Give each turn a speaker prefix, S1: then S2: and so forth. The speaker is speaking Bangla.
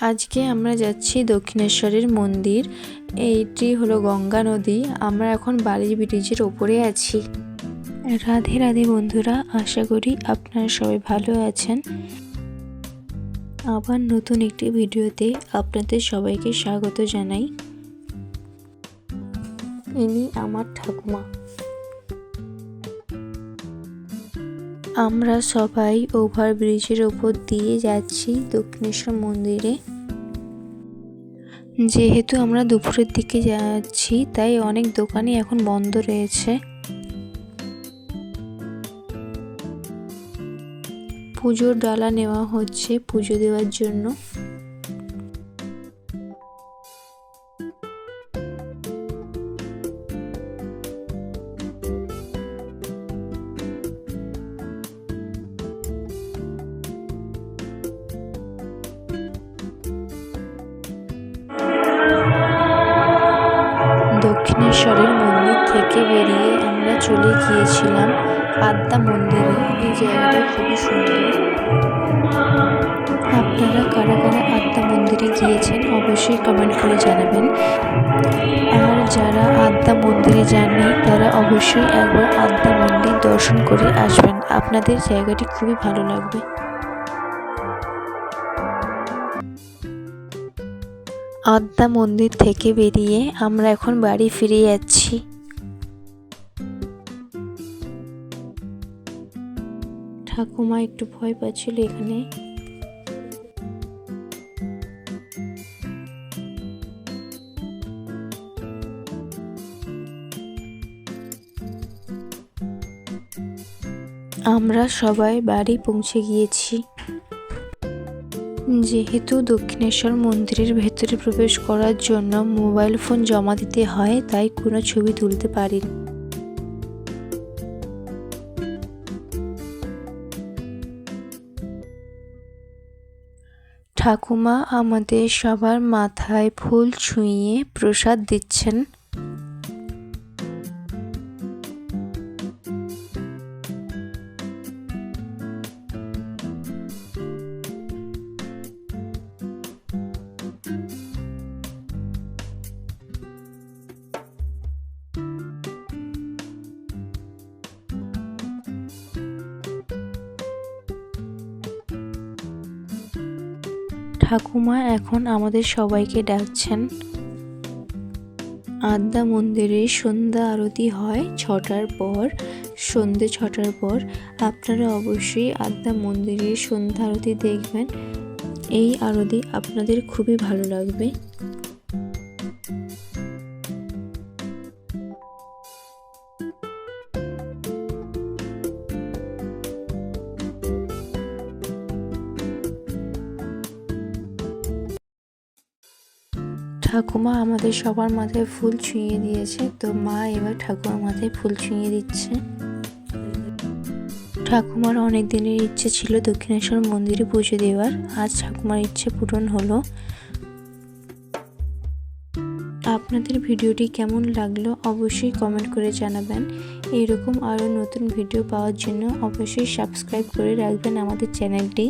S1: আজকে আমরা যাচ্ছি দক্ষিণেশ্বরের মন্দির। এইটি হলো গঙ্গা নদী। আমরা এখন বালির ব্রিজের ওপরে আছি। রাধে রাধে বন্ধুরা, আশা করি আপনারা সবাই ভালো আছেন। আবার নতুন একটি ভিডিওতে আপনাদের সবাইকে স্বাগত জানাই। ইনি আমার ঠাকুমা। আমরা সবাই ওভার ব্রিজের ওপর দিয়ে যাচ্ছি দক্ষিণেশ্বর মন্দিরে। যেহেতু আমরা দুপুরের দিকে যাচ্ছি, তাই অনেক দোকানই এখন বন্ধ রয়েছে। পুজোর ডালা নেওয়া হচ্ছে পুজো দেওয়ার জন্য। দক্ষিণেশ্বরের মন্দির থেকে বেরিয়ে আমরা চলে গিয়েছিলাম আদ্যা মন্দিরে। এই জায়গাটা খুবই সুন্দর। আপনারা কারা কারা আদ্যা মন্দিরে গিয়েছেন অবশ্যই কমেন্ট করে জানাবেন। আর যারা আদ্যা মন্দিরে যাননি, তারা অবশ্যই একবার আদ্যা মন্দির দর্শন করে আসবেন। আপনাদের জায়গাটি খুবই ভালো লাগবে। আদ্যা মন্দির থেকে বেরিয়ে আমরা এখন বাড়ি ফিরে যাচ্ছি। ঠাকুমা একটু ভয় পাচ্ছিল এখানে। আমরা সবাই বাড়ি পৌঁছে গিয়েছি। যেহেতু দক্ষিণেশ্বর মন্দিরের ভেতরে প্রবেশ করার জন্য মোবাইল ফোন জমা দিতে হয়, তাই কোনো ছবি তুলতে পারিনি ঠাকুমা আমাদের সবার মাথায় ফুল ছুঁয়ে প্রসাদ দিচ্ছেন। ঠাকুমা এখন আমাদের সবাইকে ডাকছেন। আদ্যা মন্দিরে সন্ধ্যা আরতি হয় ছটার পর সন্ধ্যে ছটার পর। আপনারা অবশ্যই আদ্যা মন্দিরে সন্ধ্যা আরতি দেখবেন। এই আরতি আপনাদের খুবই ভালো লাগবে। ঠাকুমা আমাদের সবার মাথায় ফুল ছুঁয়ে দিয়েছে, তো মা এবার ঠাকুমার মাথায় ফুল ছুঁয়ে দিচ্ছে। ঠাকুমার অনেক দিনের ইচ্ছে ছিল দক্ষিণেশ্বর মন্দিরে পুজো দেওয়ার, আজ ঠাকুমার ইচ্ছে পূরণ হলো। আপনাদের ভিডিওটি কেমন লাগল অবশ্যই কমেন্ট করে জানাবেন। এরকম আরও নতুন ভিডিও পাওয়ার জন্য অবশ্যই সাবস্ক্রাইব করে রাখবেন আমাদের চ্যানেলটি।